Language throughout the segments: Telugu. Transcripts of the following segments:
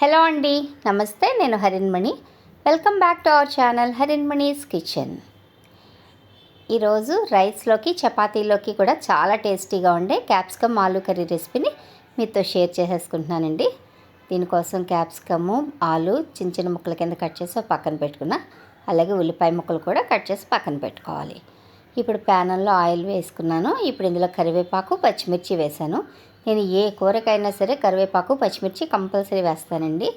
హలో అండి నమస్తే నేను Harinmani welcome back to our channel Harinmani's kitchen ఈరోజు రైస్లోకి చపాతీలోకి కూడా చాలా టేస్టీగా ఉండే క్యాప్సికమ్ ఆలు కర్రీ రెసిపీని మీతో షేర్ చేసేసుకుంటున్నానండి. దీనికోసం క్యాప్సికము ఆలు చిన్న చిన్న ముక్కల కింద కట్ చేసి పక్కన పెట్టుకున్న అలాగే ఉల్లిపాయ ముక్కలు కూడా కట్ చేసి పక్కన పెట్టుకోవాలి. ఇప్పుడు ప్యానల్లో ఆయిల్ వేసుకున్నాను. ఇప్పుడు ఇందులో కరివేపాకు పచ్చిమిర్చి వేసాను నేను ఏ కూరకైనా సరే కరివేపాకు పచ్చిమిర్చి కంపల్సరీ వేస్తానండి.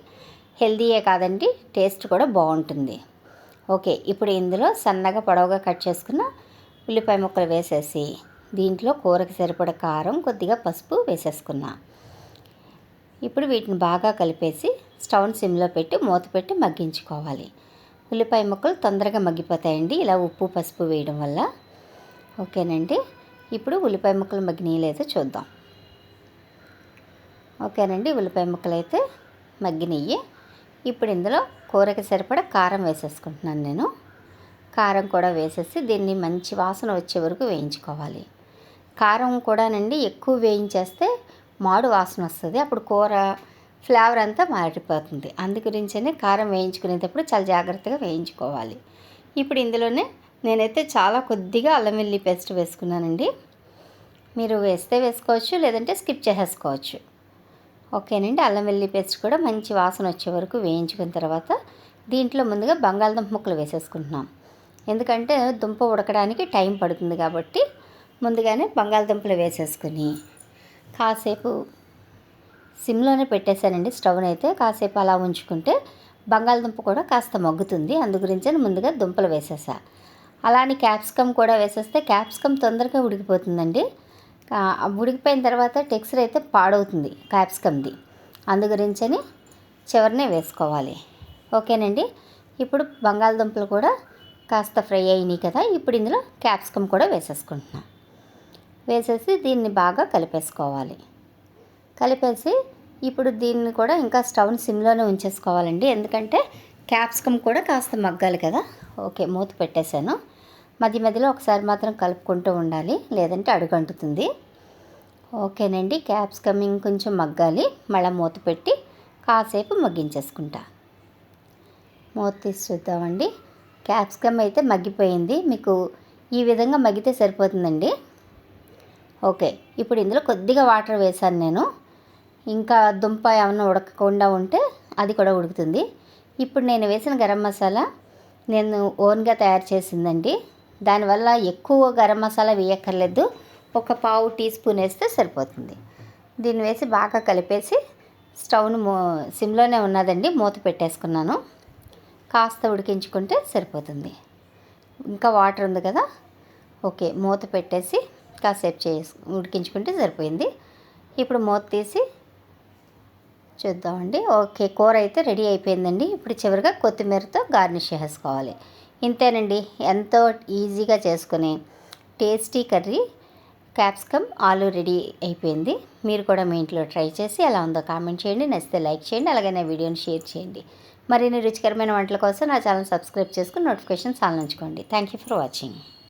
హెల్దీయే కాదండి టేస్ట్ కూడా బాగుంటుంది. ఓకే ఇప్పుడు ఇందులో సన్నగా పొడవుగా కట్ చేసుకున్న ఉల్లిపాయ ముక్కలు వేసేసి దీంట్లో కూరకి సరిపడ కారం కొద్దిగా పసుపు వేసేసుకున్నా. ఇప్పుడు వీటిని బాగా కలిపేసి స్టవ్ని సిమ్లో పెట్టి మూత పెట్టి మగ్గించుకోవాలి. ఉల్లిపాయ ముక్కలు తొందరగా మగ్గిపోతాయండి ఇలా ఉప్పు పసుపు వేయడం వల్ల. ఓకేనండి ఇప్పుడు ఉల్లిపాయ ముక్కలు మగ్గినాయి లేదో చూద్దాం. ఓకేనండి ఉల్లిపాయ ముక్కలు అయితే మగ్గినయ్యి. ఇప్పుడు ఇందులో కూరకి సరిపడా కారం వేసేసుకుంటున్నాను నేను. కారం కూడా వేసేసి దీన్ని మంచి వాసన వచ్చే వరకు వేయించుకోవాలి. కారం కూడానండి ఎక్కువ వేయించేస్తే మాడు వాసన వస్తుంది. అప్పుడు కూర ఫ్లేవర్ అంతా మారిపోతుంది. అందు గురించనే కారం వేయించుకునేటప్పుడు చాలా జాగ్రత్తగా వేయించుకోవాలి. ఇప్పుడు ఇందులోనే నేనైతే చాలా కొద్దిగా అల్లం వెల్లి పేస్ట్ వేసుకున్నానండి. మీరు వేస్తే వేసుకోవచ్చు లేదంటే స్కిప్ చేసేసుకోవచ్చు. ఓకేనండి అల్లం వెల్లి పేస్ట్ కూడా మంచి వాసన వచ్చే వరకు వేయించుకున్న తర్వాత దీంట్లో ముందుగా బంగాళదుంప ముక్కలు వేసేసుకుంటున్నాం. ఎందుకంటే దుంప ఉడకడానికి టైం పడుతుంది కాబట్టి ముందుగానే బంగాళదుంపలు వేసేసుకుని కాసేపు సిమ్లోనే పెట్టేశానండి స్టవ్ని అయితే కాసేపు అలా ఉంచుకుంటే బంగాళదుంప కూడా కాస్త మగ్గుతుంది. అందు గురించి ముందుగా దుంపలు వేసేసా. అలానే క్యాప్సికమ్ కూడా వేసేస్తే క్యాప్సికమ్ తొందరగా ఉడికిపోతుందండి. ఉడికిపోయిన తర్వాత టెక్స్చర్ అయితే పాడవుతుంది క్యాప్సికమ్ది. అందు గురించని చివరినే వేసుకోవాలి. ఓకేనండి? ఇప్పుడు బంగాళదుంపలు కూడా కాస్త ఫ్రై అయినాయి కదా ఇప్పుడు ఇందులో క్యాప్సికమ్ కూడా వేసేసుకుంటున్నాం. వేసేసి దీన్ని బాగా కలిపేసుకోవాలి. కలిపేసి ఇప్పుడు దీన్ని కూడా ఇంకా స్టవ్ని సిమ్లోనే ఉంచేసుకోవాలండి ఎందుకంటే క్యాప్సికమ్ కూడా కాస్త మగ్గాలి కదా. ఓకే మూత పెట్టేశాను. మధ్య మధ్యలో ఒకసారి మాత్రం కలుపుకుంటూ ఉండాలి లేదంటే అడుగంటుతుంది. ఓకేనండి క్యాప్సికమ్ ఇంకొంచెం మగ్గాలి. మళ్ళీ మూత పెట్టి కాసేపు మగ్గించేసుకుంటా. మూత తీసి చూద్దామండి. క్యాప్సికమ్ అయితే మగ్గిపోయింది. మీకు ఈ విధంగా మగ్గితే సరిపోతుందండి. ఓకే ఇప్పుడు ఇందులో కొద్దిగా వాటర్ వేశాను నేను. ఇంకా దుంప ఏమన్నా ఉడకకుండా ఉంటే అది కూడా ఉడుకుతుంది. ఇప్పుడు నేను వేసిన గరం మసాలా నేను ఓన్గా తయారు చేసిందండి. దానివల్ల ఎక్కువ గరం మసాలా వేయక్కర్లేదు. ఒక పావు టీ స్పూన్ వేస్తే సరిపోతుంది. దీన్ని వేసి బాగా కలిపేసి స్టవ్ను సిమ్లోనే ఉన్నదండి మూత పెట్టేసుకున్నాను. కాస్త ఉడికించుకుంటే సరిపోతుంది. ఇంకా వాటర్ ఉంది కదా? ఓకే మూత పెట్టేసి కాసేపు చేసి ఉడికించుకుంటే సరిపోయింది. ఇప్పుడు మూత తీసి చూద్దామండి. ఓకే కూర అయితే రెడీ అయిపోయిందండి. ఇప్పుడు చివరిగా కొత్తిమీరతో గార్నిష్ చేసుకోవాలి. ఇంతేనండి. ఎంతో ఈజీగా చేసుకుని tasty curry capsicum aloo ready అయిపోయింది. మీరు కూడా మీ ఇంట్లో ట్రై చేసి ఎలా ఉందో కామెంట్ చేయండి. నచ్చితే లైక్ చేయండి. అలాగే నా వీడియోని షేర్ చేయండి. మరిన్ని రుచికరమైన వంటల కోసం నా ఛానల్ సబ్స్క్రైబ్ చేసుకుని నోటిఫికేషన్స్ ఆన్ ఉంచుకోండి థ్యాంక్ యూ ఫర్ వాచింగ్.